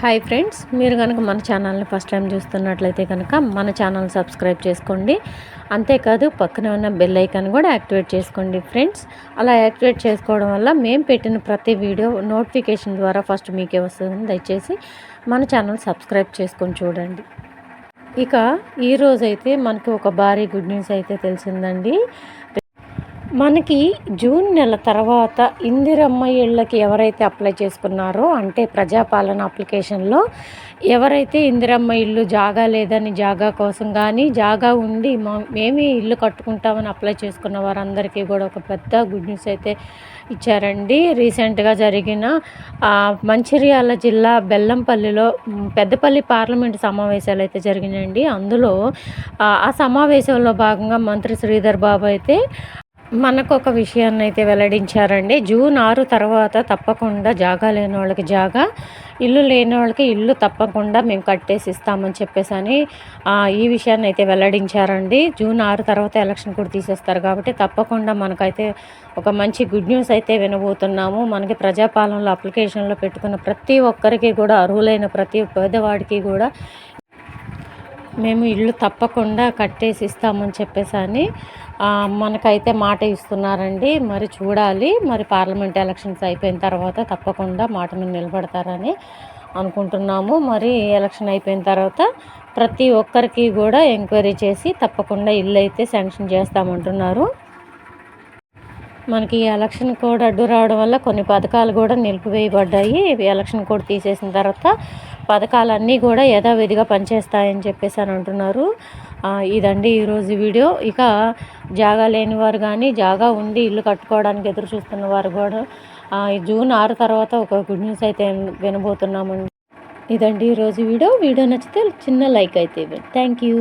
Hi friends మీరు కనుక మన ఛానల్ని ఫస్ట్ టైం చూస్తున్నట్లయితే కనుక మన ఛానల్ సబ్స్క్రైబ్ చేసుకోండి. అంతేకాదు పక్కన ఉన్న బెల్ ఐకాన్ కూడా యాక్టివేట్ చేసుకోండి ఫ్రెండ్స్. అలా యాక్టివేట్ చేసుకోవడం వల్ల మేము పెట్టిన ప్రతి వీడియో నోటిఫికేషన్ ద్వారా ఫస్ట్ మీకే వస్తుంది. దయచేసి మన ఛానల్ సబ్స్క్రైబ్ చేసుకొని చూడండి. ఇక ఈరోజైతే మనకు ఒక భారీ గుడ్ న్యూస్ అయితే తెలిసిందండి. మనకి జూన్ నెల తర్వాత ఇందిరమ్మ ఇళ్ళకి ఎవరైతే అప్లై చేసుకున్నారో అంటే ప్రజాపాలన అప్లికేషన్లో ఎవరైతే ఇందిరమ్మ ఇల్లు జాగా లేదని జాగా కోసం కానీ జాగా ఉండి మేమే ఇల్లు కట్టుకుంటామని అప్లై చేసుకున్న వారందరికీ కూడా ఒక పెద్ద గుడ్ న్యూస్ అయితే ఇచ్చారండి. రీసెంట్గా జరిగిన మంచిర్యాల జిల్లా బెల్లంపల్లిలో పెద్దపల్లి పార్లమెంటు సమావేశాలు అయితే జరిగినాయండి. అందులో ఆ సమావేశంలో భాగంగా మంత్రి శ్రీధర్ బాబు అయితే మనకు ఒక విషయాన్ని అయితే వెల్లడించారండి. జూన్ ఆరు తర్వాత తప్పకుండా జాగా లేని వాళ్ళకి జాగా ఇల్లు లేని వాళ్ళకి ఇల్లు తప్పకుండా మేము కట్టేసి ఇస్తామని చెప్పేసి అని ఈ విషయాన్ని అయితే వెల్లడించారండి. జూన్ ఆరు తర్వాత ఎలక్షన్ కూడా తీసేస్తారు కాబట్టి తప్పకుండా మనకైతే ఒక మంచి గుడ్ న్యూస్ అయితే వినబోతున్నాము. మనకి ప్రజాపాలనలో అప్లికేషన్లో పెట్టుకున్న ప్రతి ఒక్కరికి కూడా అర్హులైన ప్రతి పేదవాడికి కూడా మేము ఇల్లు తప్పకుండా కట్టేసి ఇస్తామని చెప్పేసి అని మనకైతే మాట ఇస్తున్నారండి. మరి చూడాలి మరి పార్లమెంట్ ఎలక్షన్స్ అయిపోయిన తర్వాత తప్పకుండా మాట మీద నిలబడతారని అనుకుంటున్నాము. మరి ఎలక్షన్ అయిపోయిన తర్వాత ప్రతి ఒక్కరికి కూడా ఎంక్వైరీ చేసి తప్పకుండా ఇల్లు అయితే శాంక్షన్ చేస్తామంటున్నారు. మనకి ఎలక్షన్ కోడ్ అడ్డు రావడం వల్ల కొన్ని పథకాలు కూడా నిలిపివేయబడ్డాయి. ఎలక్షన్ కోడ్ తీసేసిన తర్వాత పథకాలన్నీ కూడా యథావిధిగా పనిచేస్తాయని చెప్పేసి అని అంటున్నారు. ఇదండి ఈరోజు వీడియో. ఇక జాగా లేని వారు కానీ జాగా ఉండి ఇల్లు కట్టుకోవడానికి ఎదురు చూస్తున్న వారు కూడా జూన్ ఆరు తర్వాత ఒక గుడ్ న్యూస్ అయితే వినబోతున్నామండి. ఇదండి ఈరోజు వీడియో. వీడియో నచ్చితే చిన్న లైక్ అయితే ఇవ్వండి. Thank you.